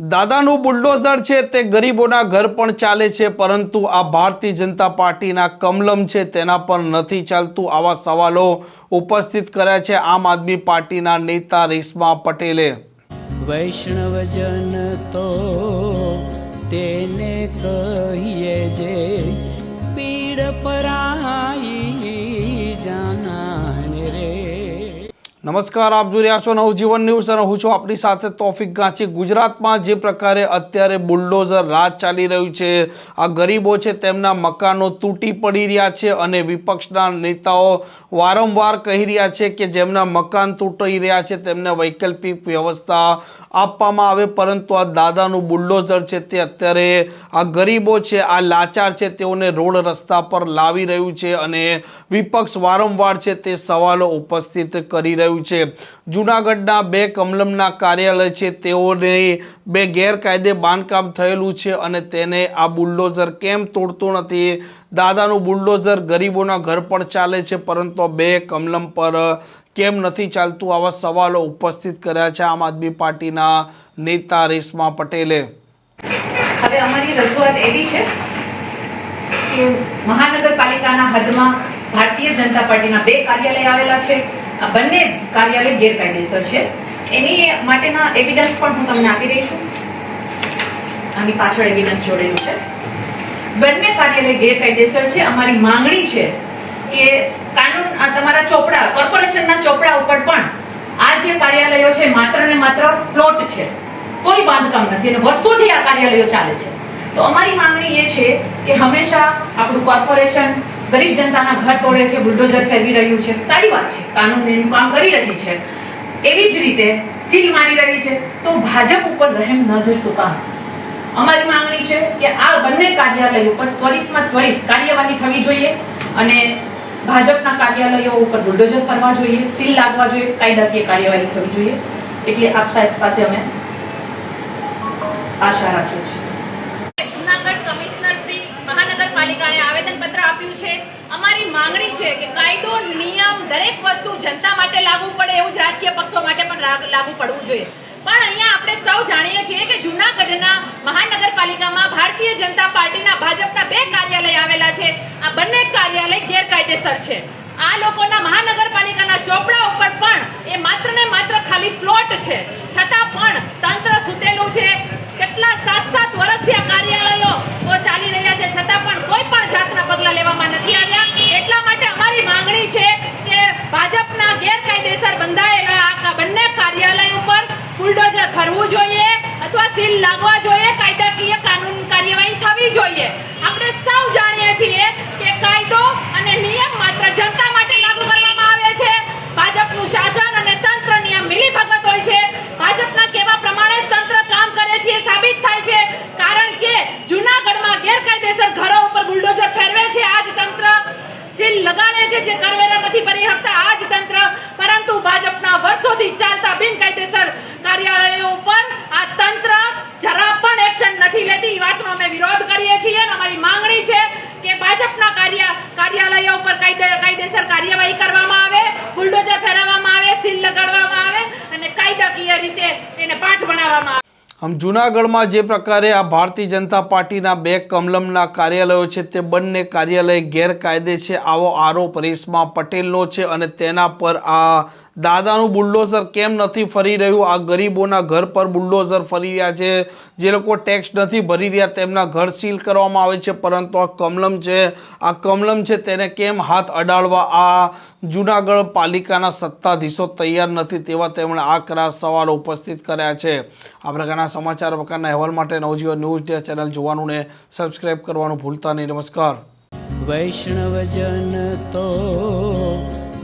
દાદાનું બુલડોઝર છે તે ગરીબોના ઘર પણ ચાલે છે, પરંતુ આ ભારતીય જનતા પાર્ટીના કમલમ છે તેના પર નથી ચાલતું આવા સવાલો ઉપસ્થિત કર્યા છે આમ આદમી પાર્ટીના નેતા રેશમા પટેલે. વૈષ્ણવજન તો તેને કહીએ જે પીડ પરાઈ નમસ્કાર, આપ જોઈ રહ્યા છો નવજીવન ન્યૂઝ અને હું છું આપણી સાથે તોફિક ગાંચી. ગુજરાતમાં જે પ્રકારે અત્યારે બુલડોઝર રાજ ચાલી રહ્યું છે, આ ગરીબો છે તેમના મકાનો તૂટી પડી રહ્યા છે અને વિપક્ષના નેતાઓ વારંવાર કહી રહ્યા છે કે જેમના મકાન તૂટી રહ્યા છે તેમને વૈકલ્પિક વ્યવસ્થા આપવામાં આવે, પરંતુ આ દાદાનું બુલડોઝર છે તે અત્યારે આ ગરીબો છે, આ લાચાર છે તેઓને રોડ રસ્તા પર લાવી રહ્યું છે અને વિપક્ષ વારંવાર છે તે સવાલો ઉપસ્થિત કરી રહ્યું છે. જૂનાગઢના બે કમલમના કાર્યાલય છે. તેઓને બે ગેરકાયદે બાંધકામ થયેલું છે અને તેને આ બુલડોઝર કેમ તોડતું નથી? દાદાનું બુલડોઝર ગરીબોના ઘર પણ ચાલે છે, પરંતુ બે કમલમ પર કેમ નથી ચાલતું? આવા સવાલો ઉપસ્થિત કર્યા છે આમ આદમી પાર્ટીના નેતા રેશમા પટેલે. હવે અમારી રજૂઆત એવી છે કે મહાનગરપાલિકાના હદમાં ભારતીય જનતા પાર્ટીના બે કાર્યાલય આવેલા છે. આ બંને કાર્યાલય ગેરકાયદેસર છે. એની માટેના એવિડન્સ પણ હું તમને આપી રહી છું. આની પાછળ એવિડન્સ જોડેલું છે. બંને કાર્યાલય ગેરકાયદેસર છે. અમારી માંગણી છે કે કાનૂન, આ તમારા ચોપડા, કોર્પોરેશનના ચોપડા ઉપર પણ આ જે કાર્યાલયો છે, માત્ર ને માત્ર પ્લોટ છે. કોઈ બાંધકામ નથી અને વસ્તુથી આ કાર્યાલયો ચાલે છે. તો અમારી માંગણી એ છે કે હંમેશા આપણું કોર્પોરેશન ગરીબ જનતાના ઘર તોડે છે, બુલડોઝર ફેરવી રહ્યું છે. સારી વાત છે. કાનૂન એનું કામ કરી રહી છે. એવી જ રીતે સીલ મારી રહી છે. તો ભાજપ ઉપર રહેમ ન જ શું કામ. અમારી માંગણી છે કે આ બંને કાર્યાલયો પર ત્વરિતમાં ત્વરિત કાર્યવાહી થવી જોઈએ અને ભાજપના કાર્યાલયો ઉપર બુલડોઝર ફરવા જોઈએ, સીલ લાગવા જોઈએ, કાયદાકીય કાર્યવાહી થવી જોઈએ. એટલે આપ સાહેબ પાસે અમે આશા રાખીએ છીએ. મહાનગરપાલિકાને આવેદનપત્ર આપ્યું છે. અમારી માંગણી છે કે કાયદો, નિયમ, દરેક વસ્તુ જનતા માટે લાગુ પડે એવું જ રાજકીય પક્ષો માટે પણ લાગુ પડવું જોઈએ. પણ અહીંયા આપણે સૌ જાણીએ છીએ કે જૂનાગઢના મહાનગરપાલિકામાં ભારતીય જનતા પાર્ટીના ભાજપના બે કાર્યાલય આવેલા છે. આ બંને કાર્યાલય ગેરકાયદેસર છે. આ લોકોના મહાનગરપાલિકાના ચોપડા ઉપર પણ એ માત્ર ને માત્ર ખાલી પ્લોટ છે. છતાં પણ તંત્ર સૂતેલું છે. કેટલા સાત સાત વર્ષથી આ કાર્યાલયો ઓ ચાલી રહ્યા છે છતાં પણ કોઈ પણ જાતના પગલાં લેવામાં નથી આવ્યા એટલા માટે અમારી માંગણી છે કે ભાજપના ગેરકાયદેસર બંધાયેલા આ બંને કાર્યાલય ઉપર ફરવું જોઈએ અથવા સીલ લાગવા જોઈએ, કાયદાકીય કાનૂન કાર્યવાહી થવી જોઈએ. આપણે સૌ જાણીએ છીએ કે કાયદો અને નિયમ માત્ર જનતા માટે લાગુ કરવામાં આવે છે. ભાજપનું શાસન અને તંત્રની આ મિલીભગત હોય છે. ભાજપના કેવા પ્રમાણે તંત્ર કામ કરે છે સાબિત થાય છે. કારણ કે જૂનાગઢમાં ગેરકાયદેસર ઘરો ઉપર બુલડોઝર ફેરવે છે. આજ તંત્ર સીલ લગાડે છે જે કરવેરા નથી ભરી શકતા આ જ તંત્ર પરંતુ ભાજપના વર્ષોથી ચાલતા બિનકાયદેસર કાર્યાલયો ઉપર આ તંત્ર જરા પણ એક્શન નથી લેતી એ વાતનો અમે વિરોધ કરીએ છીએ અને અમારી માંગણી છે કે ભાજપના કાર્ય કાર્યાલયો ઉપર કાયદેસર કાર્યવાહી કરવામાં આવે, બુલડોઝર ફેરવવામાં આવે, સીલ લગાડવામાં આવે અને કાયદાકીય રીતે એને પાઠ ભણાવવામાં આવે. આમ જૂનાગઢમાં જે પ્રકારે આ ભારતીય જનતા પાર્ટીના બે કમલમના કાર્યાલયો છે, તે બંને કાર્યાલય ગેરકાયદે છે. આવો આરોપ રેશમા પટેલનો છે અને તેના પર આ દાદાનું બુલડોઝર કેમ નથી ફરી રહ્યું? આ ગરીબોના ઘર પર બુલડોઝર ફરી રહ્યા છે. જે લોકો ટેક્સ નથી ભરી રહ્યા તેમના ઘર સીલ કરવામાં આવે છે, પરંતુ આ કમલમ છે. આ કમલમ છે, તેને કેમ હાથ અડાડવા? આ જૂનાગઢ પાલિકાના સત્તાધીશો તૈયાર નથી તેવા તેમણે આકરા સવાલો ઉપસ્થિત કર્યા છે. આ પ્રકારના સમાચાર પ્રકારના અહેવાલ માટે નવજીવન ન્યૂઝ ડે ચેનલ જોવાનું ને સબસ્ક્રાઈબ કરવાનું ભૂલતા નહીં. નમસ્કાર. વૈષ્ણવજન તો